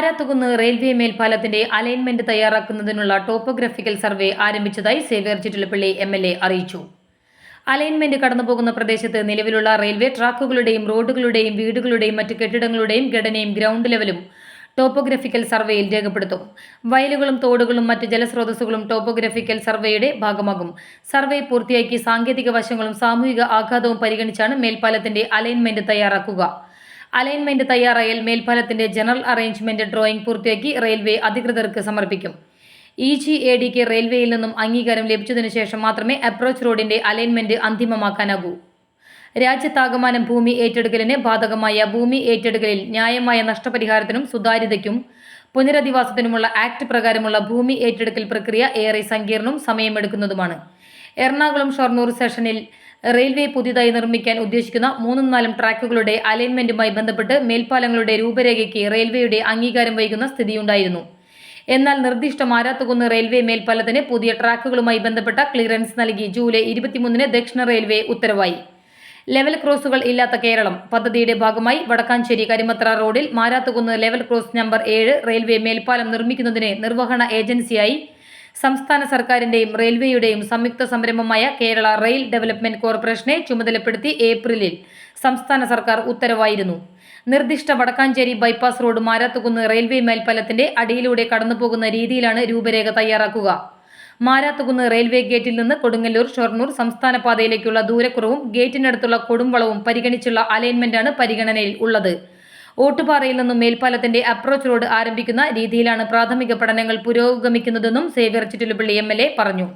Marathukunnu railway മേൽപ്പാലത്തിന്റെ alignment തയ്യാറാക്കുന്നതിനുള്ള topographical survey ആരംഭിച്ചതായി Xavier Chittilappally M L A അറിയിച്ചു. അലൈൻമെന്റ് കടന്നുപോകുന്ന പ്രദേശത്ത് നിലവിലുള്ള റെയിൽവേ ട്രാക്കുകളുടെയും റോഡുകളുടെയും വീടുകളുടെയും മറ്റ് കെട്ടിടങ്ങളുടെയും ഘടനയും ഗ്രൗണ്ട് ലെവലും ടോപ്പോഗ്രഫിക്കൽ സർവേയിൽ രേഖപ്പെടുത്തും. വയലുകളും തോടുകളും മറ്റ് ജലസ്രോതസ്സുകളും ടോപ്പോഗ്രഫിക്കൽ സർവേയുടെ ഭാഗമാകും. സർവേ പൂർത്തിയാക്കി സാങ്കേതിക വശങ്ങളും സാമൂഹിക ആഘാതവും പരിഗണിച്ചാണ് മേൽപ്പാലത്തിന്റെ അലൈൻമെന്റ് തയ്യാറാക്കുക. അലൈൻമെന്റ് തയ്യാറായാൽ മേൽഫലത്തിന്റെ ജനറൽ അറേഞ്ച്മെന്റ് ഡ്രോയിംഗ് പൂർത്തിയാക്കി റെയിൽവേ അധികൃതർക്ക് സമർപ്പിക്കും. ഇ ജി എ ഡിക്ക് റെയിൽവേയിൽ നിന്നും അംഗീകാരം ലഭിച്ചതിനു ശേഷം മാത്രമേ അപ്രോച്ച് റോഡിന്റെ അലൈൻമെന്റ് അന്തിമമാക്കാനാകൂ. രാജ്യത്താകമാനം ഭൂമി ഏറ്റെടുക്കലിന് ബാധകമായ ഭൂമി ഏറ്റെടുക്കലിൽ ന്യായമായ നഷ്ടപരിഹാരത്തിനും സുതാര്യതയ്ക്കും പുനരധിവാസത്തിനുമുള്ള ആക്ട് പ്രകാരമുള്ള ഭൂമി ഏറ്റെടുക്കൽ പ്രക്രിയ ഏറെ സങ്കീർണവും സമയമെടുക്കുന്നതുമാണ്. എറണാകുളം ഷൊർണൂർ സെഷനിൽ റെയിൽവേ പുതിയതായി നിർമ്മിക്കാൻ ഉദ്ദേശിക്കുന്ന മൂന്നും നാലും ട്രാക്കുകളുടെ അലൈൻമെന്റുമായി ബന്ധപ്പെട്ട് മേൽപ്പാലങ്ങളുടെ രൂപരേഖയ്ക്ക് റെയിൽവേയുടെ അംഗീകാരം വൈകുന്ന സ്ഥിതിയുണ്ടായിരുന്നു. എന്നാൽ നിർദ്ദിഷ്ട മാരാത്തുകുന്ന് റെയിൽവേ മേൽപ്പാലത്തിന് പുതിയ ട്രാക്കുകളുമായി ബന്ധപ്പെട്ട ക്ലിയറൻസ് നൽകി ജൂലൈ ഇരുപത്തിമൂന്നിന് ദക്ഷിണ റെയിൽവേ ഉത്തരവായി. ലെവൽ ക്രോസുകൾ ഇല്ലാത്ത കേരളം പദ്ധതിയുടെ ഭാഗമായി വടക്കാഞ്ചേരി കരിമത്ര റോഡിൽ മാരാത്തുകുന്ന് ലെവൽ ക്രോസ് നമ്പർ ഏഴ് റെയിൽവേ മേൽപ്പാലം നിർമ്മിക്കുന്നതിന് നിർവഹണ ഏജൻസിയായി സംസ്ഥാന സർക്കാരിന്റെയും റെയിൽവേയുടെയും സംയുക്ത സംരംഭമായ കേരള റെയിൽ ഡെവലപ്മെന്റ് കോർപ്പറേഷനെ ചുമതലപ്പെടുത്തി ഏപ്രിലിൽ സംസ്ഥാന സർക്കാർ ഉത്തരവായിരുന്നു. നിർദ്ദിഷ്ട Vadakkanchery bypass road Marathukunnu railway മേൽപ്പാലത്തിന്റെ അടിയിലൂടെ കടന്നുപോകുന്ന രീതിയിലാണ് രൂപരേഖ തയ്യാറാക്കുക. മാരാത്തുകുന്ന് റെയിൽവേ ഗേറ്റിൽ നിന്ന് കൊടുങ്ങല്ലൂർ ഷൊർണൂർ സംസ്ഥാന പാതയിലേക്കുള്ള ദൂരക്കുറവും ഗേറ്റിനടുത്തുള്ള കൊടുംവളവും പരിഗണിച്ചുള്ള അലൈൻമെന്റാണ് പരിഗണനയിൽ ഉള്ളത്. ഓട്ടുപാറയിൽ നിന്നും മേൽപ്പാലത്തിന്റെ അപ്രോച്ച് റോഡ് ആരംഭിക്കുന്ന രീതിയിലാണ് പ്രാഥമിക പഠനങ്ങൾ പുരോഗമിക്കുന്നതെന്നും സേവ്യർ ചിറ്റിലുപള്ളി എം പറഞ്ഞു.